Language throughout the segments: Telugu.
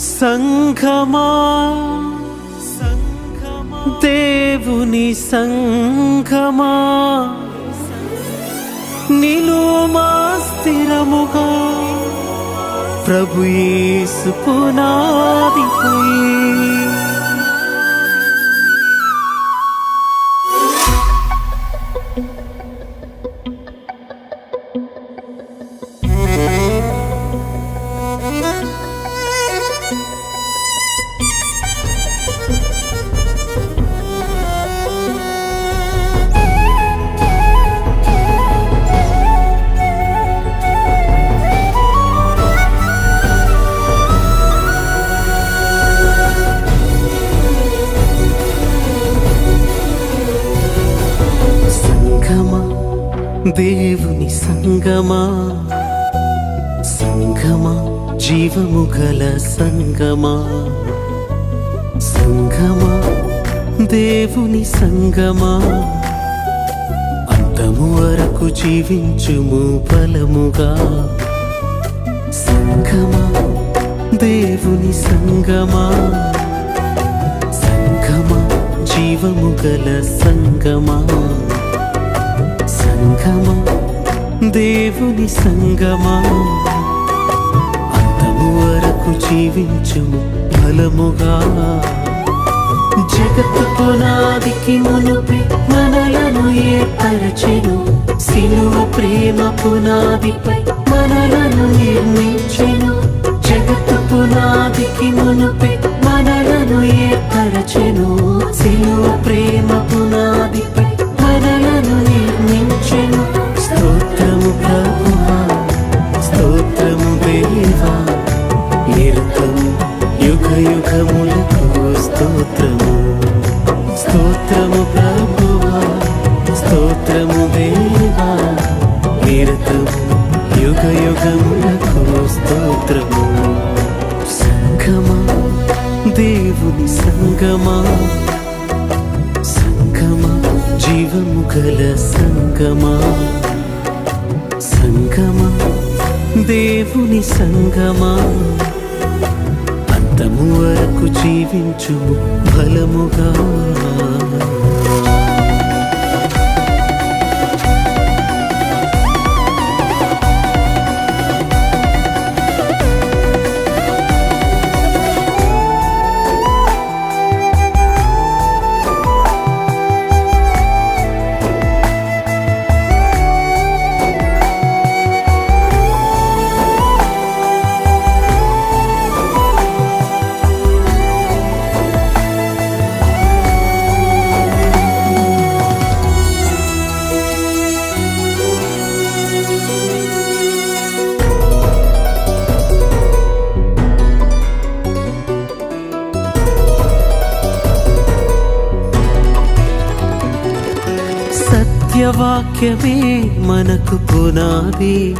సంఘమా? దేవుని సంఘమా? నిలుమా స్థిరముగా? ప్రభు యేసు పునాదిపై దేవుని సంగమా? సంగమా? జీవము గల సంగమా? సంగమా? దేవుని సంగమా? అంతము వరకు జీవించుము బలముగా. సంగమా? దేవుని సంగమా? సంగమా? జీవము గల సంగమా? సంగమా దేవుని సంగమా. అంతము వరకు జీవించుము బలముగా. జగత్తు పునాదికి మునుపే మనలను ఏర్పరచెను. సిలువ ప్రేమ పునాదిపై మనలను నిర్మించెను. జగత్తు పునాదికి మునుపే మనలను ఏర్పరచెను. సిలువ ప్రేమ పునాదిపై స్తోత్రము సంగమా? దేవుని సంగమా? సంగమా? జీవము గల సంగమా? సంగమా? దేవుని సంగమా? అంతము వరకు జీవించుము బలముగా వాక్యమే మనకు పునాది.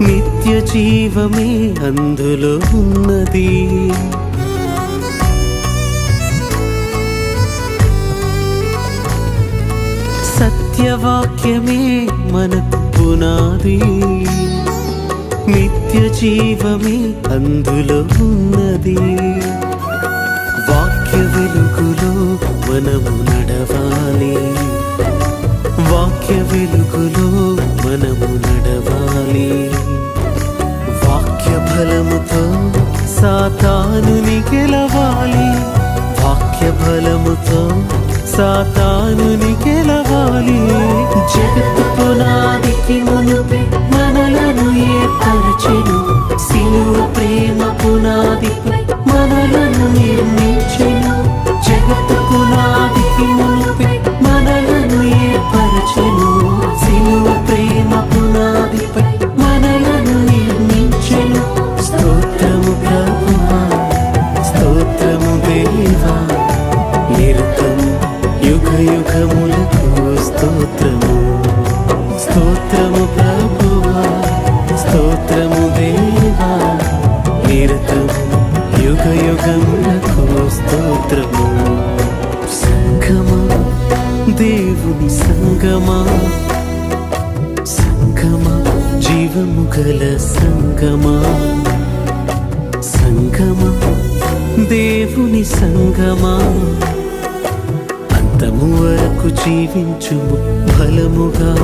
నిత్య జీవమే అందులో ఉన్నది. సత్యవాక్యమే మనకు పునాది. నిత్య జీవమే అందులో ఉన్నది. వాక్య వెలుగులో మనము వెలుగులో మనము నడవాలి. వాక్య బలముతో సాతానుని గెలవాలి. వాక్య బలముతో సాతానుని గెలవాలి. జగత్తు పునాదికి మునుపే మనలను ఏర్పరచెను. సిలువ ప్రేమ పునాదిపై మనలను నిర్మించెను. దేవుని సంగమా? సంగమా? జీవము గల సంగమా? సంగమా? దేవుని సంగమా? అంతము వరకు జీవించుము బలముగా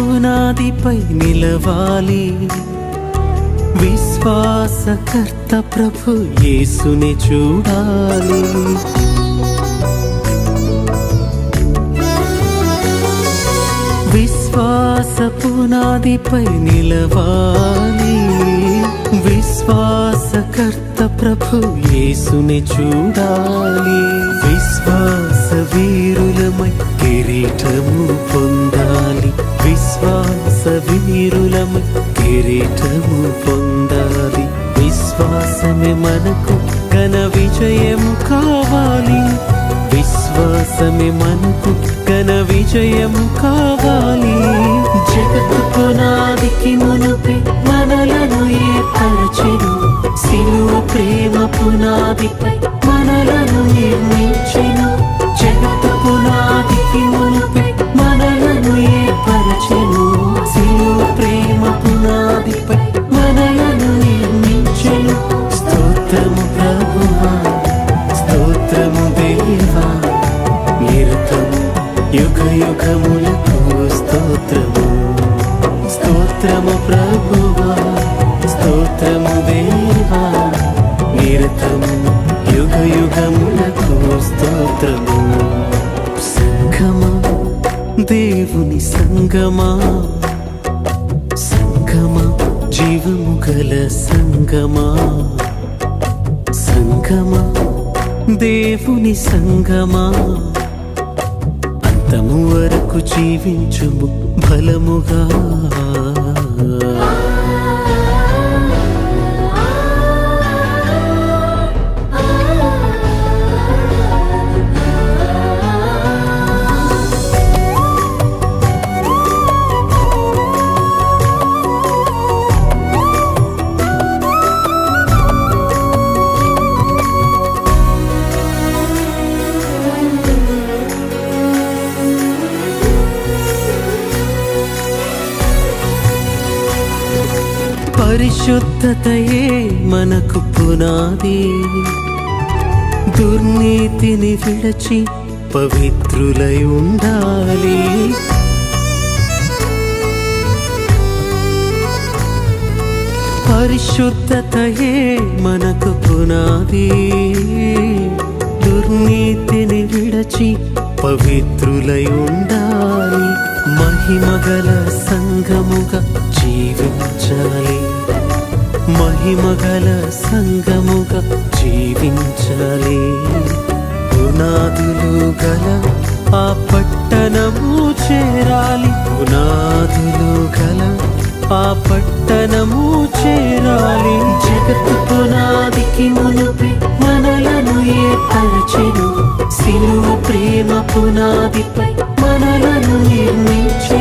విశ్వాస పునాదిపై నిలవాలి. విశ్వాసకర్త ప్రభు యేసుని చూడాలి. విశ్వాస పునాదిపై నిలవాలి. విశ్వాసకర్త ప్రభు యేసుని చూడాలి. విశ్వాస వీరులమై కిరీటము పొంది విశ్వాస వీరులము కిరీటము పొందాలి. విశ్వాసమే మనకు ఘన విజయము కావాలి. విశ్వాసమే మనకు ఘన విజయము కావాలి. జగత్తు పునాదికి మునుపే మనలను ఏర్పరచెను. సిలువ ప్రేమ పునాదిపై మనలను నిర్మించెను. జగత్తు పునాదికి మునుపే సంగమా సంగమా జీవము గల సంగమా సంగమా దేవుని సంగమా అంతము వరకు జీవించుము బలముగా. పరిశుద్ధతయే మనకు పునాది. దుర్నీతిని విడచి పవిత్రులై ఉండాలి. పరిశుద్ధతయే మనకు పునాది. దుర్నీతిని విడచి పవిత్రులై ఉండాలి. మహిమగల సంగముగా జీవించ మహిమగల సంగముగా జీవించాలి. పునాదులు గల ఆ పట్టణము చేరాలి. పునాదులు గల ఆ పట్టణము చేరాలి. జగత్తు పునాదికి మునుపే మనలను ఏర్పరచెను. సిలువ ప్రేమ పునాదిపై మనలను నిర్మించే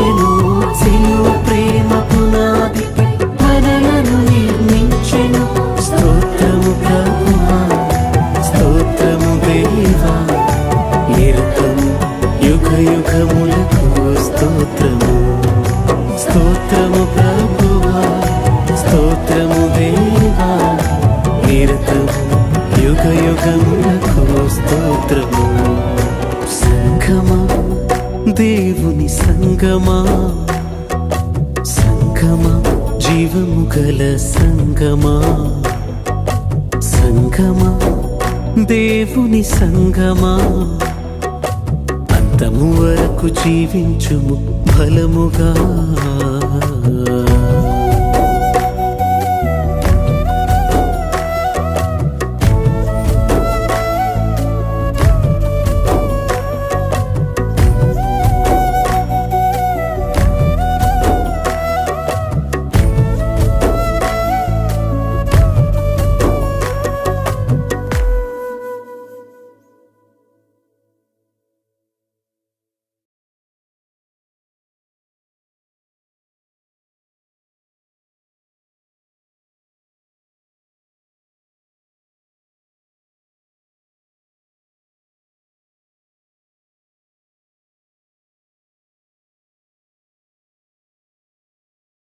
ఏర్పరచెను సిలువ ప్రేమ పునాదిపై మనలను నిర్మించెను. స్తోత్రము స్తోత్రము దేవా. నిరతము యుగ యుగములకు సంగమా? సంగమా? జీవము గల సంగమా? సంగమా? దేవుని సంగమా? అంతము వరకు జీవించుము బలముగా